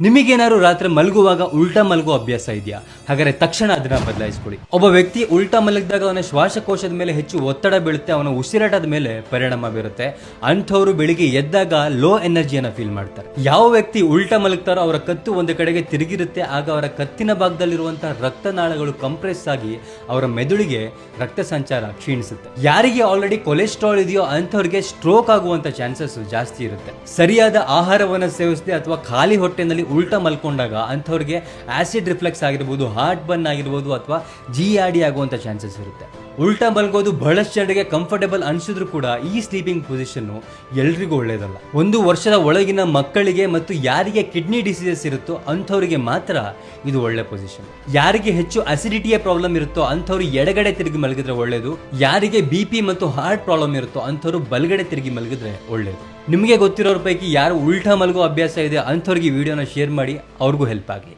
ನಿಮಗೇನಾದ್ರು ರಾತ್ರಿ ಮಲಗುವಾಗ ಉಲ್ಟಾ ಮಲಗುವ ಅಭ್ಯಾಸ ಇದೆಯಾ? ಹಾಗಾದ್ರೆ ತಕ್ಷಣ ಅದನ್ನ ಬದಲಾಯಿಸ್ಕೊಳ್ಳಿ. ಒಬ್ಬ ವ್ಯಕ್ತಿ ಉಲ್ಟಾ ಮಲಗಿದಾಗ ಅವನ ಶ್ವಾಸಕೋಶದ ಮೇಲೆ ಹೆಚ್ಚು ಒತ್ತಡ ಬೀಳುತ್ತೆ, ಅವನ ಉಸಿರಾಟದ ಮೇಲೆ ಪರಿಣಾಮ ಬೀರುತ್ತೆ. ಅಂಥವ್ರು ಬೆಳಿಗ್ಗೆ ಎದ್ದಾಗ ಲೋ ಎನರ್ಜಿಯನ್ನ ಫೀಲ್ ಮಾಡ್ತಾರೆ. ಯಾವ ವ್ಯಕ್ತಿ ಉಲ್ಟಾ ಮಲಗ್ತಾರೋ ಅವರ ಕತ್ತು ಒಂದು ಕಡೆಗೆ ತಿರುಗಿರುತ್ತೆ, ಆಗ ಅವರ ಕತ್ತಿನ ಭಾಗದಲ್ಲಿರುವಂತಹ ರಕ್ತನಾಳಗಳು ಕಂಪ್ರೆಸ್ ಆಗಿ ಅವರ ಮೆದುಳಿಗೆ ರಕ್ತ ಸಂಚಾರ ಕ್ಷೀಣಿಸುತ್ತೆ. ಯಾರಿಗೆ ಆಲ್ರೆಡಿ ಕೊಲೆಸ್ಟ್ರಾಲ್ ಇದೆಯೋ ಅಂಥವ್ರಿಗೆ ಸ್ಟ್ರೋಕ್ ಆಗುವಂತ ಚಾನ್ಸಸ್ ಜಾಸ್ತಿ ಇರುತ್ತೆ. ಸರಿಯಾದ ಆಹಾರವನ್ನು ಸೇವಿಸದೆ ಅಥವಾ ಖಾಲಿ ಹೊಟ್ಟೆನಲ್ಲಿ ಉಲ್ಟಾ ಮಲ್ಕೊಂಡಾಗ ಅಂಥವ್ರಿಗೆ ಆ್ಯಸಿಡ್ ರಿಫ್ಲೆಕ್ಸ್ ಆಗಿರ್ಬೋದು ಹಾರ್ಟ್ ಬರ್ನ್ ಆಗಿರ್ಬೋದು ಅಥವಾ ಜಿ ಆಡಿ ಆಗುವಂಥ ಚಾನ್ಸಸ್ ಇರುತ್ತೆ. ಉಲ್ಟಾ ಮಲ್ಗೋದು ಬಹಳಷ್ಟು ಜನರಿಗೆ ಕಂಫರ್ಟೇಬಲ್ ಅನಿಸಿದ್ರು ಕೂಡ ಈ ಸ್ಲೀಪಿಂಗ್ ಪೊಸಿಷನ್ ಎಲ್ರಿಗೂ ಒಳ್ಳೇದಲ್ಲ. ಒಂದು ವರ್ಷದ ಒಳಗಿನ ಮಕ್ಕಳಿಗೆ ಮತ್ತು ಯಾರಿಗೆ ಕಿಡ್ನಿ ಡಿಸೀಸಸ್ ಇರುತ್ತೋ ಅಂಥವರಿಗೆ ಮಾತ್ರ ಇದು ಒಳ್ಳೆ ಪೊಸಿಷನ್ ಯಾರಿಗೆ ಹೆಚ್ಚು ಅಸಿಡಿಟಿಯ ಪ್ರಾಬ್ಲಮ್ ಇರುತ್ತೋ ಅಂಥವ್ರು ಎಡಗಡೆ ತಿರುಗಿ ಮಲಗಿದ್ರೆ ಒಳ್ಳೇದು. ಯಾರಿಗೆ ಬಿ ಪಿ ಮತ್ತು ಹಾರ್ಟ್ ಪ್ರಾಬ್ಲಮ್ ಇರುತ್ತೋ ಅಂಥವ್ರು ಬಲಗಡೆ ತಿರುಗಿ ಮಲಗಿದ್ರೆ ಒಳ್ಳೇದು. ನಿಮಗೆ ಗೊತ್ತಿರೋರ ಪೈಕಿ ಯಾರು ಉಲ್ಟಾ ಮಲಗೋ ಅಭ್ಯಾಸ ಇದೆ ಅಂಥವ್ರಿಗೆ ವಿಡಿಯೋನ ಶೇರ್ ಮಾಡಿ, ಅವ್ರಿಗೂ ಹೆಲ್ಪ್ ಆಗಲಿ.